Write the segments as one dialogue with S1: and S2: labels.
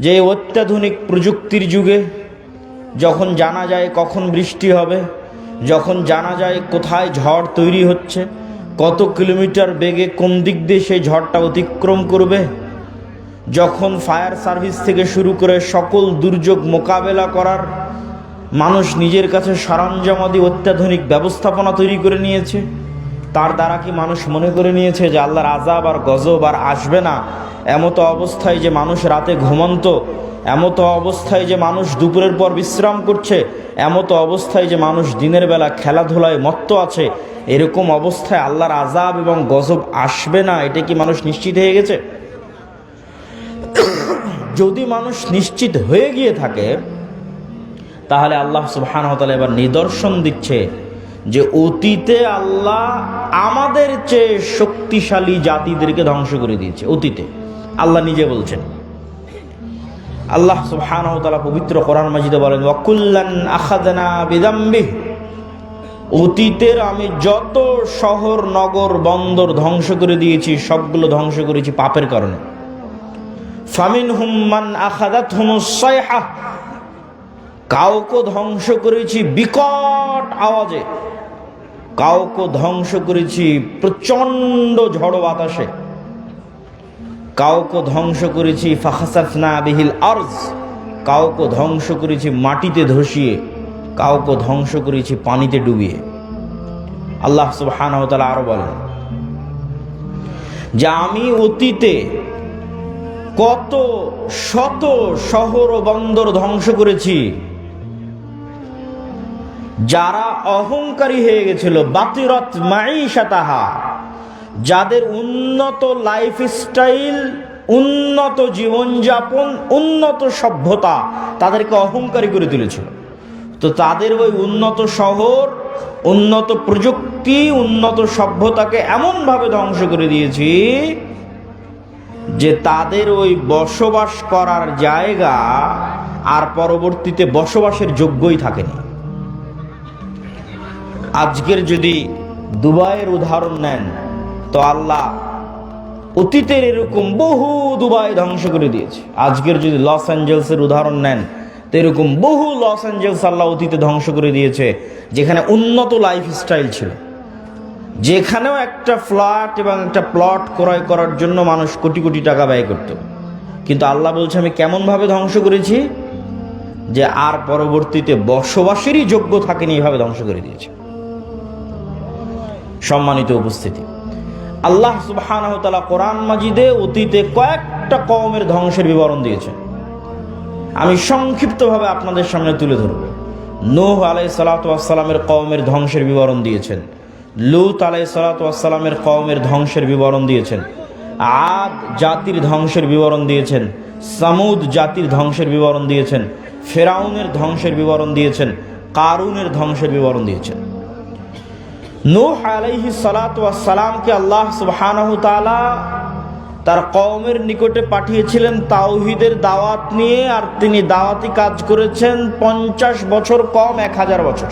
S1: যে অত্যাধুনিক প্রযুক্তির যুগে যখন জানা যায় কখন বৃষ্টি হবে, যখন জানা যায় কোথায় ঝড় তৈরি হচ্ছে, কত কিলোমিটার বেগে কোন দিক দিয়ে সেই ঝড়টা অতিক্রম করবে, যখন ফায়ার সার্ভিস থেকে শুরু করে সকল দুর্যোগ মোকাবেলা করার মানুষ নিজের কাছে সরঞ্জামাদি অত্যাধুনিক ব্যবস্থাপনা তৈরি করে নিয়েছে, তার দ্বারা কি মানুষ মনে করে নিয়েছে যে আল্লাহর আজাব আর গজব আর আসবে না? এমতো অবস্থায় যে মানুষ রাতে ঘুমন্ত, এমতো অবস্থায় যে মানুষ দুপুরের পর বিশ্রাম করছে, এমতো অবস্থায় যে মানুষ দিনের বেলা খেলাধুলায় মত্ত আছে, এরকম অবস্থায় আল্লাহর আজাব এবং গজব আসবে না, এটা কি মানুষ নিশ্চিত হয়ে গেছে? যদি মানুষ নিশ্চিত হয়ে গিয়ে থাকে, তাহলে আল্লাহ সুবহানহতালা এবার নিদর্শন দিচ্ছে যে অতীতে আল্লাহ আমাদের চেয়ে শক্তিশালী জাতিদেরকে ধ্বংস করে দিয়েছে, অতীতে। আল্লাহ নিজে বলছেন। আল্লাহ সুবহানহতালা পবিত্র কোরআন মাজিদে বলেন ওয়াকুল্লান আখাদানা বিদাম্বি অতীতের আমি যত শহর, নগর, বন্দর ধ্বংস করে দিয়েছি, সবগুলো ধ্বংস করেছি পাপের কারণে। ফামিন হুম্মান আখাদাত হুমুসাইহা কাউকে ধ্বংস করেছি বিকট আওয়াজে। কাউকে ধ্বংস করেছি প্রচণ্ড ঝড় বাতাসে। কাউকে ধ্বংস করেছি ফাখাসাফনা বিহিল আর্জ। কাউকে ধ্বংস করেছি মাটিতে ধসিয়ে, কাউকে ধ্বংস করেছি পানিতে ডুবিয়ে। আল্লাহ সুবহানাহু ওয়া আরও বলেন, যে আমি অতীতে কত শত শহর ও বন্দর ধ্বংস করেছি, যারা অহংকারী হয়ে গেছিল, বাতিরত মাইশাতাহা যাদের উন্নত লাইফ স্টাইল উন্নত জীবনযাপন, উন্নত সভ্যতা তাদেরকে অহংকারী করে তুলেছিল। তো তাদের ওই উন্নত শহর, উন্নত প্রযুক্তি, উন্নত সভ্যতাকে এমনভাবে ধ্বংস করে দিয়েছি যে তাদের ওই বসবাস করার জায়গা আর পরবর্তীতে বসবাসের যোগ্যই থাকেনি। আজকের যদি দুবাইয়ের উদাহরণ নেন তো আল্লাহ অতীতের এরকম বহু দুবাই ধ্বংস করে দিয়েছে। আজকের যদি লস অ্যাঞ্জেলসের উদাহরণ নেন, তো এরকম বহু লস অ্যাঞ্জেলস আল্লাহ অতীতে ধ্বংস করে দিয়েছে, যেখানে উন্নত লাইফ স্টাইল ছিল। যেখানেও একটা ফ্ল্যাট এবং একটা প্লট ক্রয় করার জন্য মানুষ কোটি কোটি টাকা ব্যয় করত। কিন্তু আল্লাহ বলছে, আমি কেমনভাবে ধ্বংস করেছি? যে আর পরবর্তীতে বসবাসেরই যোগ্য থাকেনি এইভাবে ধ্বংস করে দিয়েছে। সম্মানিত উপস্থিতি আল্লাহ সুবহানাহু কোরআন মাজিদে অতীতে কয়েকটা কওমের ধ্বংসের বিবরণ দিয়েছেন। আমি সংক্ষিপ্তভাবে আপনাদের সামনে তুলে ধরব। নূহ আলাই সালাতু ওয়াস সালামের কওমের ধ্বংসের বিবরণ দিয়েছেন। লুত আলাইহিস সালাতু ওয়াস সালামের কওমের ধ্বংসের বিবরণ দিয়েছেন। আদ জাতির ধ্বংসের বিবরণ দিয়েছেন। সামুদ জাতির ধ্বংসের বিবরণ দিয়েছেন। ফেরাউনের ধ্বংসের বিবরণ দিয়েছেন। কারুনের ধ্বংসের বিবরণ দিয়েছেন। নূহ আলাইহি সালামকে আল্লাহ সুবহানাহু তার কওমের নিকটে পাঠিয়েছিলেন তাওহিদের দাওয়াত নিয়ে আর তিনি দাওয়াতি কাজ করেছেন পঞ্চাশ বছর, কম এক হাজার বছর।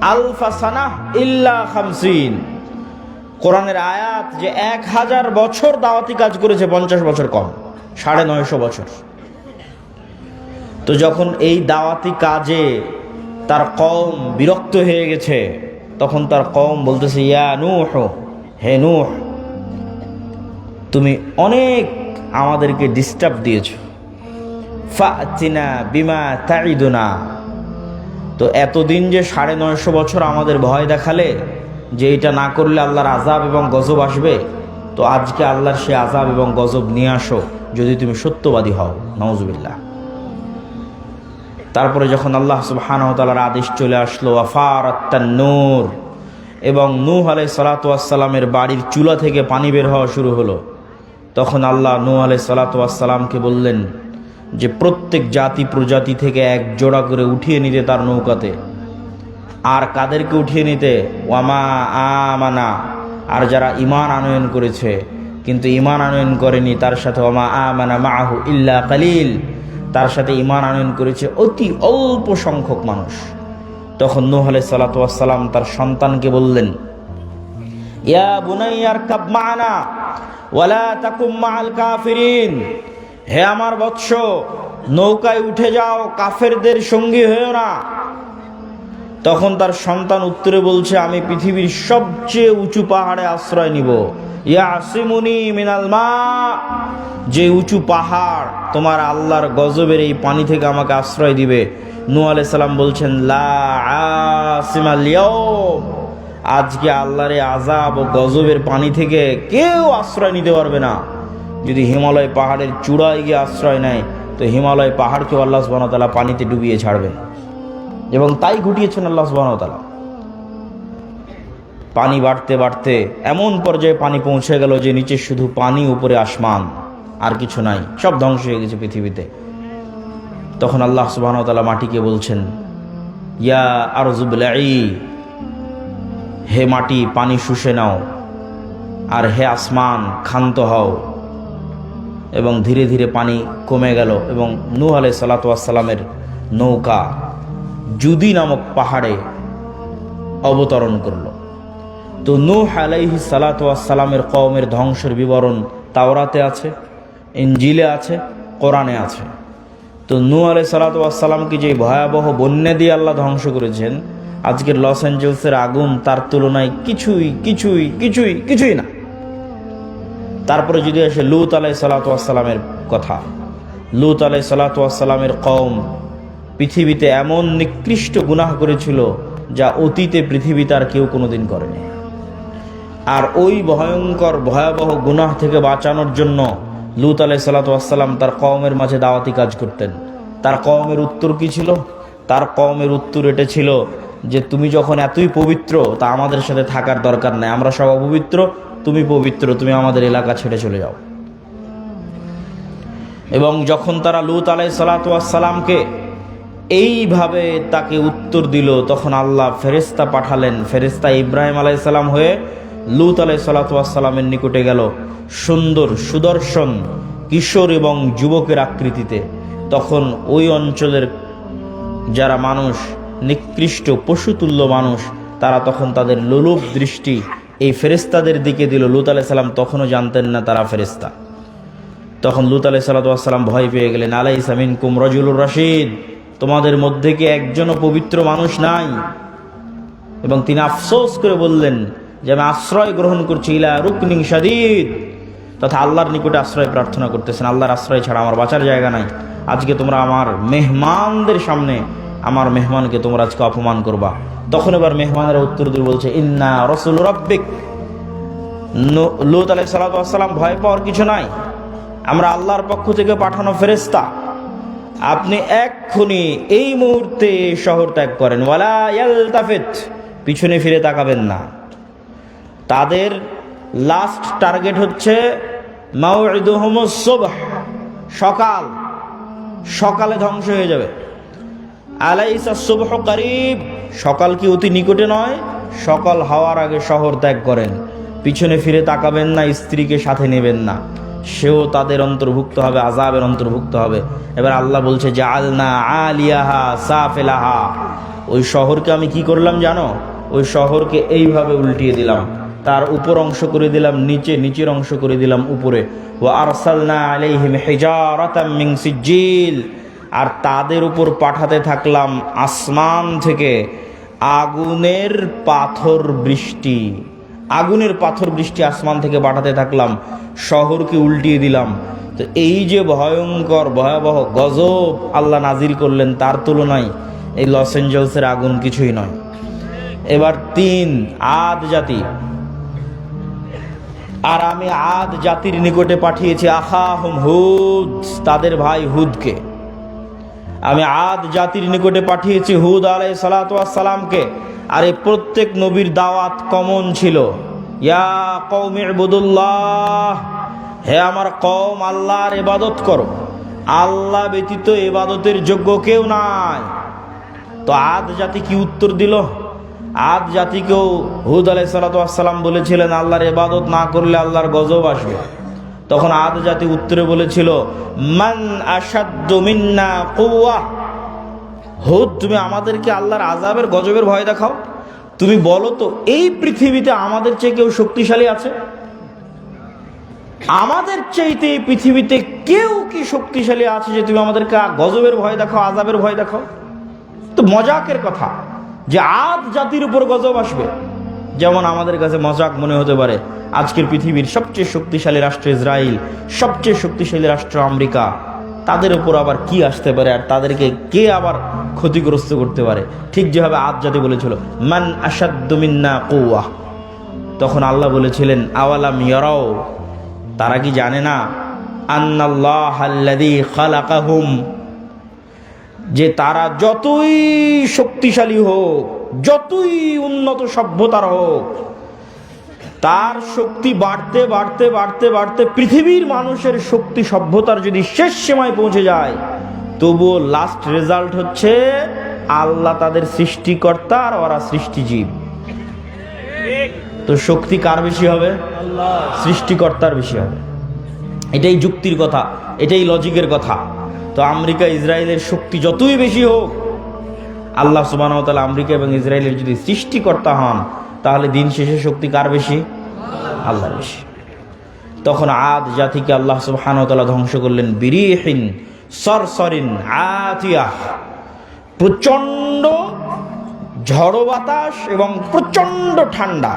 S1: আলফা সানাহ ইল্লা খামসিন। কোরআনের আয়াত যে এক হাজার বছর দাওয়াতি কাজ করেছে, পঞ্চাশ বছর, কম, সাড়ে নয়শো বছর। তো যখন এই দাওয়াতি কাজে তার কম বিরক্ত হয়ে গেছে তখন তার কম বলতেছে, ইয়া নূহ, হে নূহ, তুমি অনেক আমাদেরকে ডিস্টার্ব দিয়েছ। ফাতিনা বিমা তাইদুনা তো এতদিন যে সাড়ে নয়শো বছর আমাদের ভয় দেখালে যে এটা না করলে আল্লাহর আজাব এবং গজব আসবে, তো আজকে আল্লাহর সে আজাব এবং গজব নিয়ে আসো, যদি তুমি সত্যবাদী হও। নওজবিল্লাহ তারপরে যখন আল্লাহ সুবাহানতালার আদেশ চলে আসলো আফার নূর, এবং নূহ আলাই সালাতামের বাড়ির চুলা থেকে পানি বের হওয়া শুরু হলো, তখন আল্লাহ নূহ আলাই সালাতামকে বললেন যে, প্রত্যেক জাতি প্রজাতি থেকে এক জোড়া করে উঠিয়ে নিতে তার নৌকাতে। আর কাদেরকে উঠিয়ে নিতে? ওয়ামা আমানা। আর যারা ইমান আনয়ন করেছে, কিন্তু ইমান আনয়ন করেনি, তার সাথে ওমা আমানা মাহু ইল্লা কালিল। তার সাথে ইমান আনয়ন করেছে অতি অল্প সংখ্যক মানুষ। তখন নূহ আলাই সালাতাম তার সন্তানকে বললেন, ইয়া ওয়ালা হে আমার বৎস, নৌকায় উঠে যাও, কাফেরদের সঙ্গী হয়েও না। তখন তার সন্তান উত্তরে বলছে, আমি পৃথিবীর সবচেয়ে উঁচু পাহাড়ে আশ্রয় নিব। ইয়াসিমুনি মিনাল মা। যে উঁচু পাহাড় তোমার আল্লাহর গজবের এই পানি থেকে আমাকে আশ্রয় দিবে। নূ সালাম বলছেন, লা আজকে আল্লাহর আজাব ও গজবের পানি থেকে কেউ আশ্রয় নিতে পারবে না। যদি হিমালয় পাহাড়ের চূড়ায় গিয়ে আশ্রয় নেয়, তো হিমালয় পাহাড়কেও আল্লাহ তাআলা পানিতে ডুবিয়ে ছাড়বেন এবং তাই ঘটিয়েছেন আল্লাহ ওয়া পানি বাড়তে বাড়তে এমন পর্যায়ে পানি পৌঁছে গেল যে নিচে শুধু পানি, উপরে আসমান, আর কিছু নাই, সব ধ্বংস হয়ে গেছে পৃথিবীতে। তখন আল্লাহ তাআলা মাটিকে বলছেন, ইয়া আরজুবলাই হে মাটি, পানি শুষে নাও, আর হে আসমান, ক্ষান্ত হও। এবং ধীরে ধীরে পানি কমে গেল এবং নূহ আলাই সালাতামের নৌকা জুদি নামক পাহাড়ে অবতরণ করল। তো নূহ আলাইহি সালাতামের কওমের ধ্বংসের বিবরণ তাওরাতে আছে ইঞ্জিলে আছে, কোরআনে আছে। তো নূ আলাই সালাতামকে যে ভয়াবহ বন্যা দিয়ে আল্লাহ ধ্বংস করেছেন, আজকের লস অ্যাঞ্জেলসের আগুন তার তুলনায় কিছুই কিছুই কিছুই কিছুই না। তারপরে যদি আসে লুত আলাই সালাতামের কথা, লুত আলাই সালাতামের কম পৃথিবীতে এমন নিকৃষ্ট গুনাহ করেছিল যা অতীতে পৃথিবীতে আর কেউ কোনোদিন করেনি। আর ওই ভয়ঙ্কর, ভয়াবহ গুনাহ থেকে বাঁচানোর জন্য লুত আলাই সালাতাম তার কওমের মাঝে দাওয়াতি কাজ করতেন। তার কওমের উত্তর কি ছিল? তার কওমের উত্তর এটা ছিল যে, তুমি যখন এতই পবিত্র, তা আমাদের সাথে থাকার দরকার নেই। আমরা সব অপবিত্র, তুমি পবিত্র, তুমি আমাদের এলাকা ছেড়ে চলে যাও। এবং যখন তারা লুত আলাই সালাতামকে এইভাবে তাকে উত্তর দিল। তখন আল্লাহ ফেরেস্তা পাঠালেন। ফেরেস্তা ইব্রাহিম আলাইসাল্লাম হয়ে লুত আলাই সালাতামের নিকটে গেল। সুন্দর সুদর্শন কিশোর এবং যুবকের আকৃতিতে। তখন ওই অঞ্চলের যারা মানুষ, নিকৃষ্ট পশুতুল্য মানুষ, তারা তখন তাদের লোলুপ দৃষ্টি এই ফেরেস্তাদের দিকে দিল। লুত আলাই সাল্লাম তখনও জানতেন না তারা ফেরেস্তা তখন লুত আলাই সাল্লাম ভয় পেয়ে গেলেন। আলাই সামিন কুম রজুলুর রশিদ। তোমাদের মধ্যে কি একজনও পবিত্র মানুষ নাই? এবং তিনি আফসোস করে বললেন যে আমি আশ্রয় গ্রহণ করছি ইলা রুকনিং সাদিদ তথা আল্লাহর নিকটে আশ্রয় প্রার্থনা করতেছেন, আল্লাহর আশ্রয় ছাড়া আমার বাঁচার জায়গা নাই। আজকে তোমরা আমার মেহমানদের সামনে, আমার মেহমানকে তোমরা আজকে অপমান করবা। তখন এবার মেহমানেরা উত্তর দিয়ে বলছে, ইন্না রসুল রব্বিক। লুত আলাই সালাতাম ভয় পাওয়ার কিছু নাই। আমরা আল্লাহর পক্ষ থেকে পাঠানো ফেরেস্তা আপনি এক্ষুনি এই মুহূর্তে শহর ত্যাগ করেন। ওয়ালা ইয়ালতাফিত, পিছনে ফিরে তাকাবেন না। তাদের লাস্ট টার্গেট হচ্ছে মাউইদুহুমুস সুবহ, সকাল। সকালে ধ্বংস হয়ে যাবে। আলাইসা করিব, সকাল কি অতি নিকটে নয়? সকাল হওয়ার আগে শহর ত্যাগ করেন। পিছনে ফিরে তাকাবেন না, স্ত্রীকে সাথে নেবেন না। সেও তাদের অন্তর্ভুক্ত হবে আজাবের অন্তর্ভুক্ত হবে। এবার আল্লাহ বলছে যে আলনা আলিয়াহা সাফেলাহা। ওই শহরকে আমি কি করলাম জানো? ওই শহরকে এইভাবে উল্টিয়ে দিলাম। তার উপর অংশ করে দিলাম, নিচে নিচের অংশ করে দিলাম উপরে। ও আরসালনা হিজারাতাম মিন সিজ্জিল। আর তাদের উপর পাঠাতে থাকলাম আসমান থেকে আগুনের পাথর বৃষ্টি। আগুনের পাথর বৃষ্টি আসমান থেকে পাঠাতে থাকলাম, শহরকে উল্টিয়ে দিলাম। তো এই যে ভয়ঙ্কর, ভয়াবহ গজব আল্লাহ নাজিল করলেন, তার তুলনায় এই লস এঞ্জেলসের আগুন কিছুই নয়। এবার তিন, আদ জাতি। আর আমি আদ জাতির নিকটে পাঠিয়েছি আহা হুম হুদ, তাদের ভাই হুদকে। আমি আদ জাতির নিকটে পাঠিয়েছি হুদ আলাই সালাতামকে আর এই প্রত্যেক নবীর দাওয়াত কমন ছিল। ইয়া কৌমি বুদুল্লাহ হে আমার কম আল্লাহর এবাদত করো। আল্লাহ ব্যতীত এবাদতের যোগ্য কেউ নাই। তো আদ জাতি কি উত্তর দিল? আদ জাতিকেও হুদ আলাই সালাতাম বলেছিলেন, আল্লাহর এবাদত না করলে আল্লাহর গজব আসবে। তখন আদ জাতি উত্তরে বলেছিল, মান আসাদ্দু মিন্না কুওয়া হুদ, তুমি আমাদেরকে আল্লাহর আজাবের গজবের ভয় দেখাও। তুমি বলো তো, এই পৃথিবীতে আমাদের চেয়ে কেউ শক্তিশালী আছে? আমাদের চাইতে এই পৃথিবীতে কেউ কি শক্তিশালী আছে যে তুমি আমাদেরকে গজবের ভয় দেখাও আজাবের ভয় দেখাও? তো মজাকের কথা, যে আজ জাতির উপর গজব আসবে। যেমন আমাদের কাছে মজাক মনে হতে পারে, আজকের পৃথিবীর সবচেয়ে শক্তিশালী রাষ্ট্র ইসরায়েল সবচেয়ে শক্তিশালী রাষ্ট্র আমেরিকা। তাদের উপর আবার কি আসতে পারে আর তাদেরকে কে আবার ক্ষতিগ্রস্ত করতে পারে? ঠিক যেভাবে আদ জাতি বলেছিল, মান আসাদ্দমিন্না কৌয়া তখন আল্লাহ বলেছিলেন, আওয়ালাম ইয়ারাও তারা কি জানে না? আন্নাল্লাহ আল্লাযী খালাকাহুম। যে তারা যতই শক্তিশালী হোক, যতই উন্নত সভ্যতার হোক তার শক্তি বাড়তে বাড়তে বাড়তে বাড়তে পৃথিবীর মানুষের শক্তি সভ্যতার যদি শেষ সীমায় পৌঁছে যায়, তবুও লাস্ট রেজাল্ট হচ্ছে আল্লাহ তাদের সৃষ্টিকর্তা আর ওরা সৃষ্টিজীব। তো শক্তি কার বেশি হবে? সৃষ্টিকর্তার বেশি হবে। এটাই যুক্তির কথা, এটাই লজিকের কথা। তো আমেরিকা, ইসরায়েলের শক্তি যতই বেশি হোক, আল্লাহ সুবাহ আমেরিকা এবং ইসরায়েলের যদি সৃষ্টিকর্তা হন তাহলে দিন শেষে শক্তি কার বেশি? আল্লাহ বেশি। তখন আদ জাতিকে আল্লাহ সুবাহানতালা ধ্বংস করলেন বিরিহীন, সরসরিন আতিয়াহ প্রচণ্ড ঝড়ো বাতাস এবং প্রচণ্ড ঠান্ডা।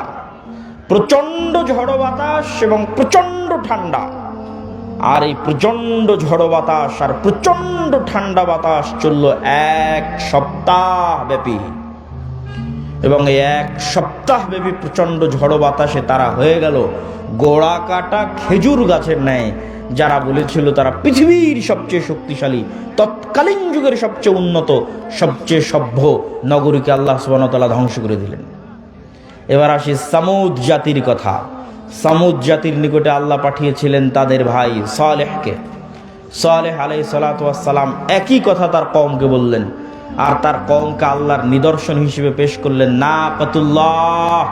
S1: প্রচণ্ড ঝড়ো বাতাস এবং প্রচণ্ড ঠান্ডা। আর এই প্রচণ্ড ঝড়ো বাতাস আর প্রচণ্ড ঠান্ডা বাতাস চলল এক সপ্তাহ ব্যাপী। এবং এক সপ্তাহ ব্যাপী প্রচণ্ড ঝড়ো বাতাসে তারা হয়ে গেল। গোড়া কাটা খেজুর গাছের ন্যায়। যারা বলেছিল তারা পৃথিবীর সবচেয়ে শক্তিশালী, তৎকালীন যুগের সবচেয়ে উন্নত, সবচেয়ে সভ্য নগরীকে আল্লাহ সুবাহতাল্লাহ ধ্বংস করে দিলেন। এবার আসি সামুদ জাতির কথা। সামুদ জাতির নিকটে আল্লাহ পাঠিয়েছিলেন তাদের ভাই সালেহকে। সালেহ আলাই সালাতাম একই কথা তার কমকে বললেন। আর তার কমকে আল্লাহর নিদর্শন হিসেবে পেশ করলেন না কতুল্লাহ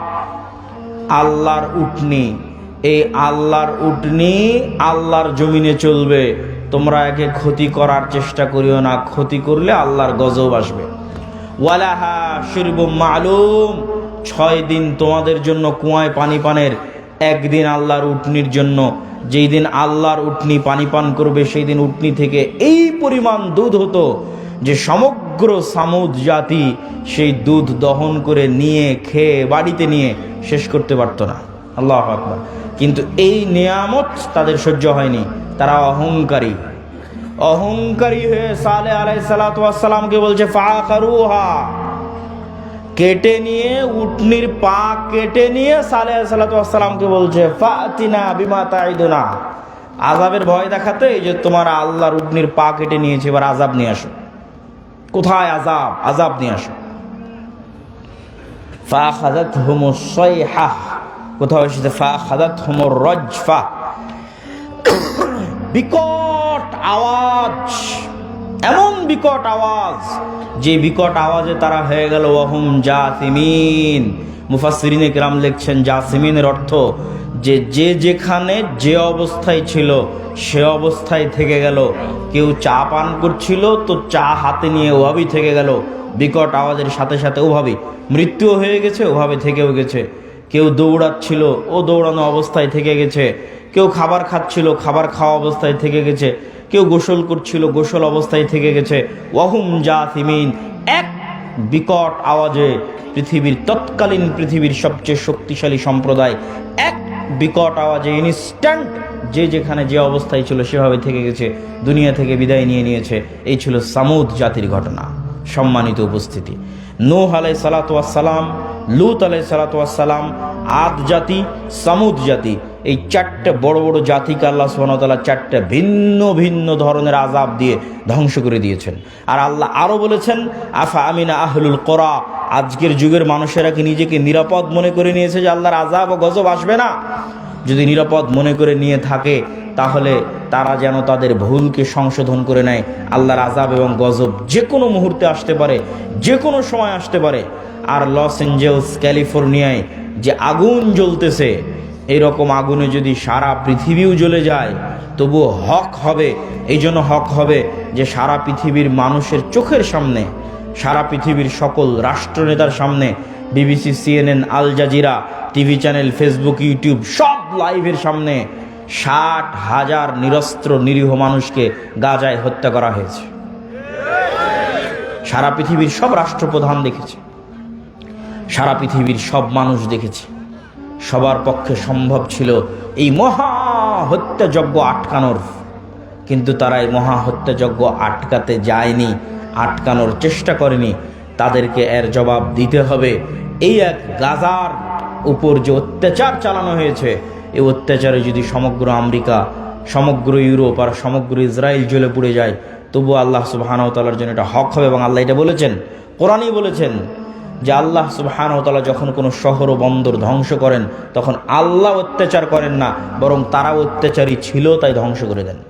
S1: আল্লাহর উটনি। এই আল্লাহর উটনি আল্লাহর জমিনে চলবে। তোমরা একে ক্ষতি করার চেষ্টা করিও না, ক্ষতি করলে আল্লাহর গজব আসবে। ওয়ালাহা শিরবুম মালুম। ছয় দিন তোমাদের জন্য কুয়ায় পানি পানের, একদিন আল্লাহর উটনির জন্য। যেই দিন আল্লাহর উটনি পানি পান করবে, সেই দিন উটনি থেকে এই পরিমাণ দুধ হতো। যে সমগ্র সামুদ জাতি সেই দুধ দহন করে নিয়ে, খেয়ে, বাড়িতে নিয়ে শেষ করতে পারতো না। আল্লাহ আকবার। কিন্তু এই নিয়ামত তাদের সহ্য হয়নি। তারা অহংকারী। অহংকারী হয়ে সালে আলাই সালাতামকে বলছে ফা কারুহা কেটে নিয়ে, উটনির পা কেটে নিয়ে সালে সালাতামকে বলছে, ফাতিনা বিমা তাইদুনা আজাবের ভয় দেখাতে যে তোমার আল্লাহর উটনির পা কেটে নিয়েছে, এবার আজাব নিয়ে আসো। কোথায় আজাব আজাব নিয়ে আসো। ফা খাদাত হুমু সয়হা কোথাও এসেছে ফা খাদাত হুমু রজফা বিকট আওয়াজ এমন বিকট আওয়াজ যে বিকট আওয়াজে তারা হয়ে গেল ওহম জাসিমিন মুফাসসিরিনে কেরাম লিখছেন জাসিমিনের অর্থ যে যে যেখানে যে অবস্থায় ছিল, সে অবস্থায় থেকে গেল। কেউ চা পান করছিল, তো চা হাতে নিয়ে ওভাবেই থেকে গেল। বিকট আওয়াজের সাথে সাথে ওভাবেই। মৃত্যুও হয়ে গেছে, ওভাবে থেকেও গেছে। কেউ দৌড়াচ্ছিল, ও দৌড়ানো অবস্থায় থেকে গেছে। কেউ খাবার খাচ্ছিল, খাবার খাওয়া অবস্থায় থেকে গেছে। কেউ গোসল করছিল, গোসল অবস্থায় থেকে গেছে। ওয়াহুম জাসিমিন, এক বিকট আওয়াজে পৃথিবীর, তৎকালীন পৃথিবীর সবচেয়ে শক্তিশালী সম্প্রদায় এক বিকট আওয়াজে ইনস্ট্যান্ট যে যেখানে যে অবস্থায় ছিল সেভাবে থেকে গেছে, দুনিয়া থেকে বিদায় নিয়ে নিয়েছে। এই ছিল সামুদ জাতির ঘটনা, সম্মানিত উপস্থিতি। নূহ আলাই সালাতাম লুত আলাই সালাতাম আদ জাতি, সামুদ জাতি। এই চারটে বড় বড় জাতিকে আল্লাহ সুবাহতাল্লাহ চারটে ভিন্ন ভিন্ন ধরনের আজাব দিয়ে ধ্বংস করে দিয়েছেন। আর আল্লাহ আরও বলেছেন, আফা আমিনা আহলুল করা? আজকের যুগের মানুষেরা কি নিজেকে নিরাপদ মনে করে নিয়েছে যে আল্লাহর আজাব ও গজব আসবে না? যদি নিরাপদ মনে করে নিয়ে থাকে, তাহলে তারা যেন তাদের ভুলকে সংশোধন করে নেয়। আল্লাহর আজাব এবং গজব যে কোনো মুহূর্তে আসতে পারে যে কোনো সময় আসতে পারে। আর লস এঞ্জেলস, ক্যালিফোর্নিয়ায় যে আগুন জ্বলতেছে, এরকম আগুনে যদি সারা পৃথিবীও জ্বলে যায়, তবুও হক হবে, এই জন্য হক হবে যে সারা পৃথিবীর মানুষের চোখের সামনে, সারা পৃথিবীর সকল রাষ্ট্রনেতার সামনে, BBC, CNN, Al Jazeera, TV channel, Facebook, YouTube, সব লাইভের সামনে ষাট হাজার নিরস্ত্র নিরীহ মানুষকে গাজায় হত্যা করা হয়েছে। সারা পৃথিবীর সব রাষ্ট্রপ্রধান দেখেছে। সারা পৃথিবীর সব মানুষ দেখেছে। সবার পক্ষে সম্ভব ছিল এই মহা হত্যাযজ্ঞ আটকানোর। কিন্তু তারা এই মহা হত্যাযজ্ঞ আটকাতে যায়নি, আটকানোর চেষ্টা করেনি। তাদেরকে এর জবাব দিতে হবে, এই এক গাজার উপর যে অত্যাচার চালানো হয়েছে, এই অত্যাচারে যদি সমগ্র আমেরিকা, সমগ্র ইউরোপ আর সমগ্র ইসরায়েল জ্বলে পুড়ে যায় তবু আল্লাহ সুবাহানতালার জন্য এটা হক হবে এবং আল্লাহ এটা বলেছেন, কোরআনই বলেছেন যে আল্লাহ সুবাহানতালা যখন কোনো শহর ও বন্দর ধ্বংস করেন, তখন আল্লাহ অত্যাচার করেন না, বরং তারা অত্যাচারী ছিল, তাই ধ্বংস করে দেন।